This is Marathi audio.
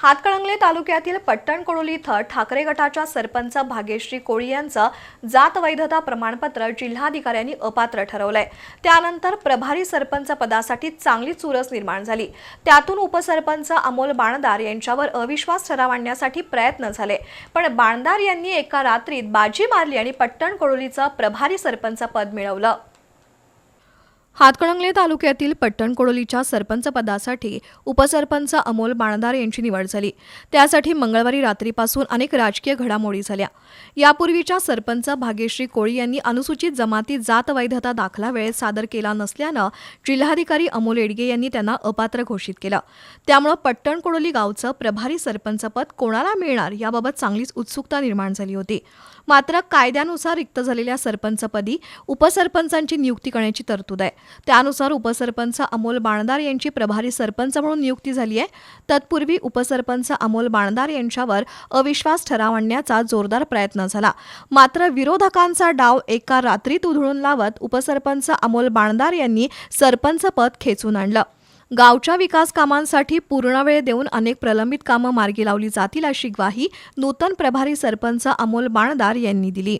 हातकळंगले तालुक्यातील पट्टण कोडोली इथं ठाकरे गटाच्या सरपंच भाग्यश्री कोळी यांचं जात वैधता प्रमाणपत्र जिल्हाधिकाऱ्यांनी अपात्र ठरवलंय. त्यानंतर प्रभारी सरपंच पदासाठी चांगली चुरस निर्माण झाली. त्यातून उपसरपंच अमोल बाणदार यांच्यावर अविश्वास ठराव आणण्यासाठी प्रयत्न झाले. पण बाणदार यांनी एका रात्रीत बाजी मारली आणि पट्टण कोडोलीचं प्रभारी सरपंच पद मिळवलं. हातकणंगले तालुक्यातील पट्टणकोडोलीच्या सरपंचपदासाठी सरपंच पदासाठी उपसरपंच अमोल बाणदार यांची निवड झाली. त्यासाठी मंगळवारी रात्रीपासून अनेक राजकीय घडामोडी झाल्या. यापूर्वीच्या सरपंच भाग्यश्री कोळी यांनी अनुसूचित जमाती जात वैधता दाखला वेळेत सादर केला नसल्यानं जिल्हाधिकारी अमोल येडगे यांनी त्यांना अपात्र घोषित केलं. त्यामुळं पट्टणकोडोली गावचं प्रभारी सरपंचपद कोणाला मिळणार याबाबत चांगलीच उत्सुकता निर्माण झाली होती. मात्र कायद्यानुसार रिक्त झालेल्या सरपंचपदी उपसरपंचांची नियुक्ती करण्याची तरतूद आहे. त्यानुसार उपसरपंच अमोल बाणदार यांची प्रभारी सरपंच म्हणून नियुक्ती झाली आहे. तत्पूर्वी उपसरपंच अमोल बाणदार यांच्यावर अविश्वास ठराव आणण्याचा जोरदार प्रयत्न झाला. मात्र विरोधकांचा डाव एका रात्रीत उधळून लावत उपसरपंच अमोल बाणदार यांनी सरपंच पद खेचून आणलं. गावच्या विकास कामांसाठी पूर्ण वेळ देऊन अनेक प्रलंबित कामं मार्गी लावली जातील अशी ग्वाही नूतन प्रभारी सरपंच अमोल बाणदार यांनी दिली.